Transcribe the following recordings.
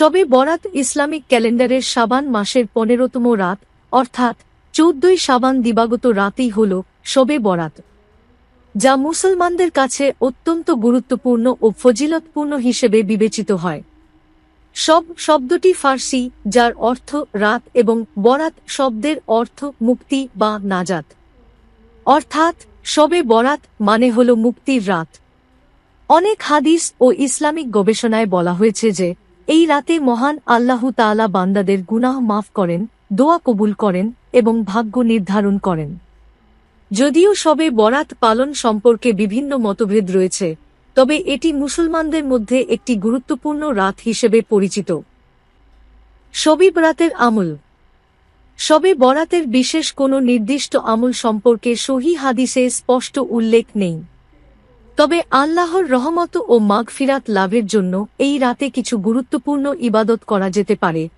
শবে বরাত ইসলামিক ক্যালেন্ডারের সাবান মাসের পনেরোতম রাত, অর্থাৎ চৌদ্দই সাবান দিবাগত রাতেই হল শবে বরাত। যা মুসলমানদের কাছে অত্যন্ত গুরুত্বপূর্ণ ও ফজিলতপূর্ণ হিসেবে বিবেচিত হয়। সব শব্দটি ফার্সি, যার অর্থ রাত এবং বরাত শব্দের অর্থ মুক্তি বা নাজাত। অর্থাৎ শবে বরাত মানে হল মুক্তির রাত। অনেক হাদিস ও ইসলামিক গবেষণায় বলা হয়েছে যে এই রাতে মহান আল্লাহ তাআলা বান্দাদের গুনাহ মাফ করেন, দোয়া কবুল করেন এবং ভাগ্য নির্ধারণ করেন। যদিও সবে বরাত পালন সম্পর্কে বিভিন্ন মতভেদ রয়েছে, তবে এটি মুসলমানদের মধ্যে একটি গুরুত্বপূর্ণ রাত হিসেবে পরিচিত। শবি বরাতের আমল। শবে বরাতের বিশেষ কোনো নির্দিষ্ট আমল সম্পর্কে সহি হাদিসে স্পষ্ট উল্লেখ নেই। তবে আল্লাহর রহমত ও মাগফিরাত লাভের জন্য এই রাতে কিছু গুরুত্বপূর্ণ ইবাদত করা যেতে পারে।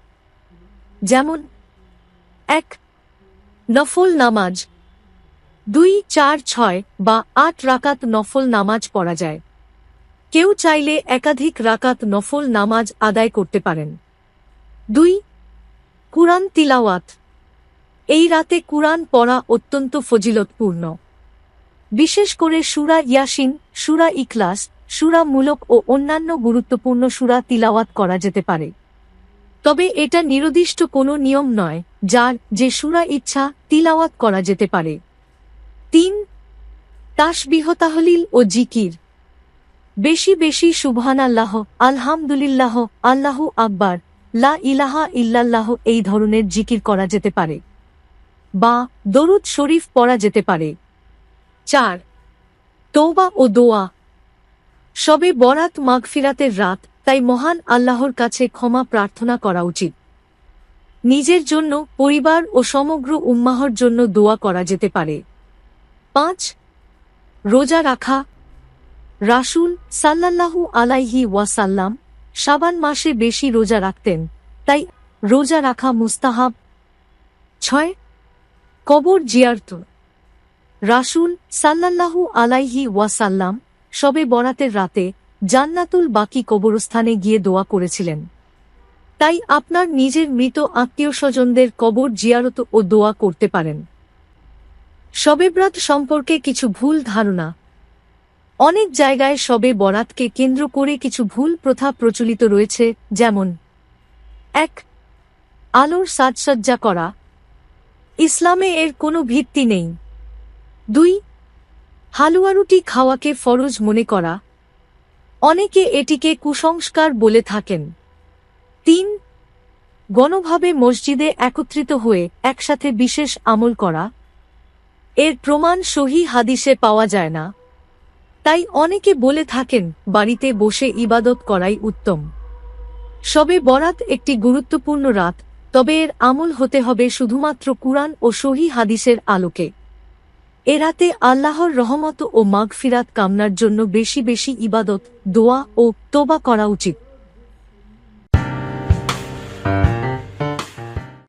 যেমন, এক, নফল নামাজ। দুই, চার, ছয় বা আট রাকাত নফল নামাজ পড়া যায়। কেউ চাইলে একাধিক রাকাত নফল নামাজ আদায় করতে পারেন। দুই, কুরআন তিলাওয়াত। এই রাতে কুরআন পড়া অত্যন্ত ফজিলতপূর্ণ। বিশেষ করে সুরা ইয়াসিন, সুরা ইখলাস, সুরা মূলক ও অন্যান্য গুরুত্বপূর্ণ সুরা তিলাওয়াত করা যেতে পারে। তবে এটা নির্দিষ্ট কোনো নিয়ম নয়, যার যে সুরা ইচ্ছা তিলাওয়াত করা যেতে পারে। তিন, তাসবিহ, তাহলিল ও জিকির। বেশি বেশি সুবহান আল্লাহ আলহামদুলিল্লাহ, আল্লাহু আকবার, লা ইলাহা ইল্লাল্লাহ এই ধরনের জিকির করা যেতে পারে। বা দরুদ শরীফ পড়া যেতে পারে। চার। তৌবা ও দোয়া। সবে বরাত মাগফিরাতের রাত, তাই মহান আল্লাহর কাছে ক্ষমা প্রার্থনা করা উচিত। নিজের জন্য, পরিবার ও সমগ্র উম্মাহর জন্য দোয়া করা যেতে পারে। পাঁচ, রোজা রাখা। রাসূল সাল্লাল্লাহু আলাইহি ওয়াসাল্লাম সাবান মাসে বেশি রোজা রাখতেন, তাই রোজা রাখা মুস্তাহাব। ছয়, কবর জিয়ারত রাসূল সাল্লাল্লাহু আলাইহি ওয়াসাল্লাম সবে বরাতের রাতে জান্নাতুল বাকি কবরস্থানে গিয়ে দোয়া করেছিলেন। তাই আপনার নিজের মৃত আত্মীয় স্বজনদের কবর জিয়ারত ও দোয়া করতে পারেন। শবেব্রাত সম্পর্কে কিছু ভুল ধারণা। অনেক জায়গায় শবে বরাতকে কেন্দ্র করে কিছু ভুল প্রথা প্রচলিত রয়েছে, যেমন এক, আলোর সাজসজ্জা করা। ইসলামে এর কোনো ভিত্তি নেই। দুই হালুয়ারুটি খাওয়াকে ফরজ মনে করা। অনেকে এটিকে কুসংস্কার বলে থাকেন। তিন, গণভাবে মসজিদে একত্রিত হয়ে একসাথে বিশেষ আমল করা। এর প্রমাণ সহি হাদিসে পাওয়া যায় না। তাই অনেকে বলে থাকেন, বাড়িতে বসে ইবাদত করাই উত্তম। সবে বরাত একটি গুরুত্বপূর্ণ রাত, তবে এর আমল হতে হবে শুধুমাত্র কুরআন ও সহি হাদিসের আলোকে। এ রাতে আল্লাহর রহমত ও মাগফিরাত কামনার জন্য বেশি বেশি ইবাদত, দোয়া ও তোবা করা উচিত।